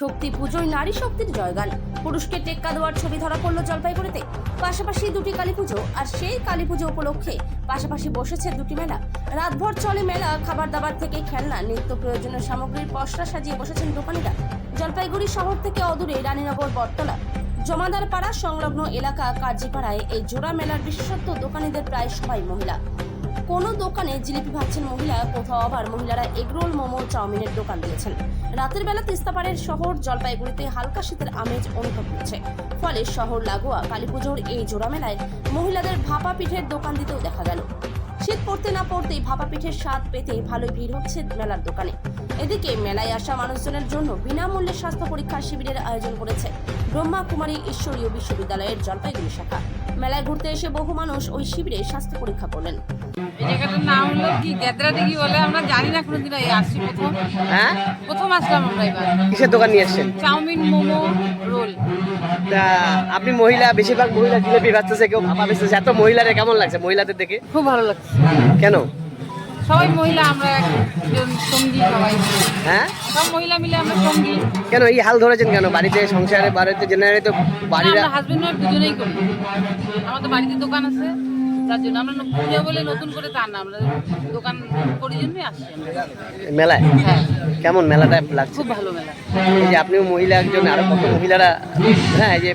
শক্তি পুজোয় নারী শক্তির জয়গান। পুরুষকে টেক্কা দেওয়ার ছবি ধরা পড়ল জলপাইগুড়িতে। পাশাপাশি দুটি কালী পুজো আর সেই কালী পুজো উপলক্ষে পাশাপাশি বসেছে দুটি মেলা। রাতভর চলে মেলা, খাবার দাবার থেকে খেলনা, নিত্য প্রয়োজনীয় সামগ্রীর পসরা সাজিয়ে বসেছেন দোকানিরা। জলপাইগুড়ি শহর থেকে অদূরে রানীনগর, বটতলা। জমাদার পাড়া সংলগ্ন এলাকা কার্যিপাড়ায় এই জোড়া মেলার বিশেষত্ব দোকানীদের প্রায় সবাই মহিলা। কোনো দোকানে জিলিপি ভাজছেন মহিলা, কোথাও আবার মহিলারা এগরোল মোমো, চাউমিনের দোকান দিয়েছেন। রাতের বেলা তিস্তাপাড়ের শহর জলপাইগুড়িতে হালকা শীতের আমেজ অনুভব হচ্ছে। ফলে শহর লাগোয়া কালীপুজোর এই জোড়া মেলায় মহিলাদের ভাপা পিঠের দোকান দিতেও দেখা গেল। শীত পড়তে না পড়তেই ভাপা পিঠের স্বাদ পেতে ভালোই ভিড় হচ্ছে মেলার দোকানে। এদিকে মেলায় আসা মানুষজনের জন্য বিনামূল্যে স্বাস্থ্য পরীক্ষা শিবিরের আয়োজন করেছে ব্রহ্মা কুমারী ঈশ্বরীয় বিশ্ববিদ্যালয়ের জলপাইগুড়ি শাখা। মেলায় ঘুরতে এসে বহু মানুষ ওই শিবিরে স্বাস্থ্য পরীক্ষা করলেন। এই জায়গাটার নাম হলো কি? গেদরা দিঘি বলে আমরা জানি না কোনোদিন এই আসছি প্রথম। হ্যাঁ? প্রথম আসলাম আমরা এবার। কিসের দোকান নিয়ে এসছেন? Chow mein momo roll. তা আপনি মহিলা বেশিরভাগ মহিলা জিলেপি বেচতেছে কেউ ভাপা বেচতেছে এত মহিলাদের কেমন লাগছে মহিলাদের দেখে? খুব ভালো লাগছে। কেন? সবাই মহিলা আমরা একজন সঙ্গী সবাই। হ্যাঁ? সব মহিলা মিলে আমরা সঙ্গী। কেন এই হাল ধরেছেন কেন? বাড়িতে সংসারে বাড়িতে জেনারেলি তো বাড়িরা আমরা হাজবেন্ড ওয়াইফ দুজনেই করি। আমাদের বাড়িতে দোকান আছে তার জন্য আমরা পুজো বলে নতুন করে তা না আমরা দোকান করি জন্যই আসছি মেলায়? হ্যাঁ। কেমন মেলাটা লাগছে? খুব ভালো মেলা। এই যে আপনিও মহিলা একজন আরও কত মহিলারা হ্যাঁ এই যে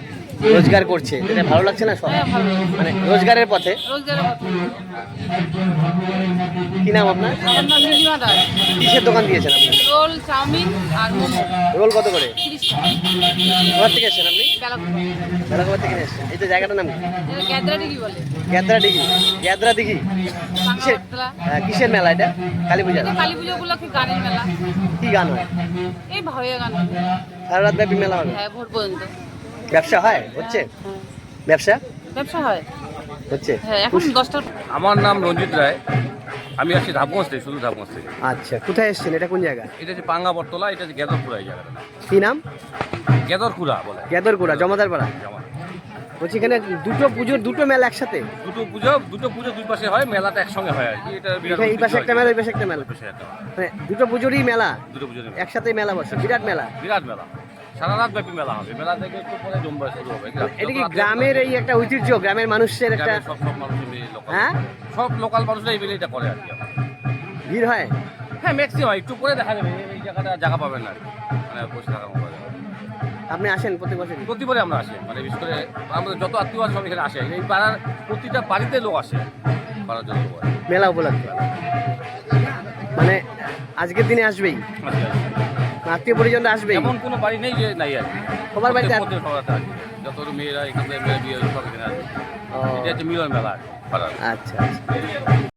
রোজগার করছে। এটা ভালো লাগছে না সব? হ্যাঁ। মানে রোজগারের পথে? কি নাম আপনার? কিসের দোকান দিয়েছেন আপনি? রোল চাউমিন আর রোল কত করে? কোথা থেকে এসেছেন আপনি? বেলা বেলাগোবা থেকে এসেছেন। এই তো জায়গাটার নাম কি? গ্যাদরা ডিগি বলে। গ্যাদ্রা দিঘি গ্যাদ্রা দিঘি কিসের? বাংলা। হ্যাঁ, কিসের মেলা এটা? কালী পূজা। কালী পুজো উপলক্ষে গানের মেলা। কি গান হয়? এই গান হবে। সারা রাত ব্যাপী মেলা হবে। হ্যাঁ ভোর পর্যন্ত। ব্যবসা হয়? হচ্ছে। ব্যবসা? ব্যবসা হয়। হচ্ছে? হ্যাঁ এখন দশটার আমার নাম রঞ্জিত রায়। আমি আসছি ধাপগঞ্জ থেকে শুধু ধাপগঞ্জ থেকে আচ্ছা কোথায় এসেছেন? এটা কোন জায়গা? এটা হচ্ছে পাঙ্গা বটতলা এটা হচ্ছে গেদরপুরা এই জায়গাটা। কি নাম? গেদরপুরা বলে। গেদরকুড়া জমাদার পাড়া যেমন বলছি এখানে দুটো পুজোর দুটো মেলা একসাথে? দুটো পুজো দুটো পুজো দুই পাশে হয় মেলাটা একসঙ্গে হয় আর কি। এটা বিরাট এই পাশে একটা মেলা এই পাশে একটা মেলা। মানে দুটো পুজোরই মেলা? দুটো পুজো একসাথে মেলা বসে বিরাট মেলা? বিরাট মেলা। সারা রাত ব্যাপী মেলা হবে। মেলা থেকে একটু পরে জমবে শুরু হবে এটা কি গ্রামের এই একটা ঐতিহ্য? গ্রামের মানুষের একটা সব সব হ্যাঁ? সব লোকাল মানুষরাই মিলে এটা করে আর কি। ভিড় হয়? হ্যাঁ ম্যাক্সিমাম একটু পরে দেখা যাবে। এই- এই জায়গাটা জায়গা পাবেন না মানে বসে থাকার মতো আপনি আসেন প্রতি বছর প্রতিবারে আমরা আসি। মানে বিশেষ করে আমাদের যত আত্মীয় আছে সব এখানে আসে। এই পাড়ার প্রতিটা বাড়িতে লোক আসে। পাড়ার জন্য মেলা উপলক্ষে। মানে আজকের দিনে আসবেই। আসে, আসে। আত্মীয় পরিজন আসবে এমন কোনো বাড়ি নেই যে নাই আর। সবার বাড়িতে প্রত্যেক সবার আসে। যত মেয়েরা এখান থেকে বিয়ে সব এখানে আসে এটা হচ্ছে মিলন মেলা আচ্ছা আচ্ছা।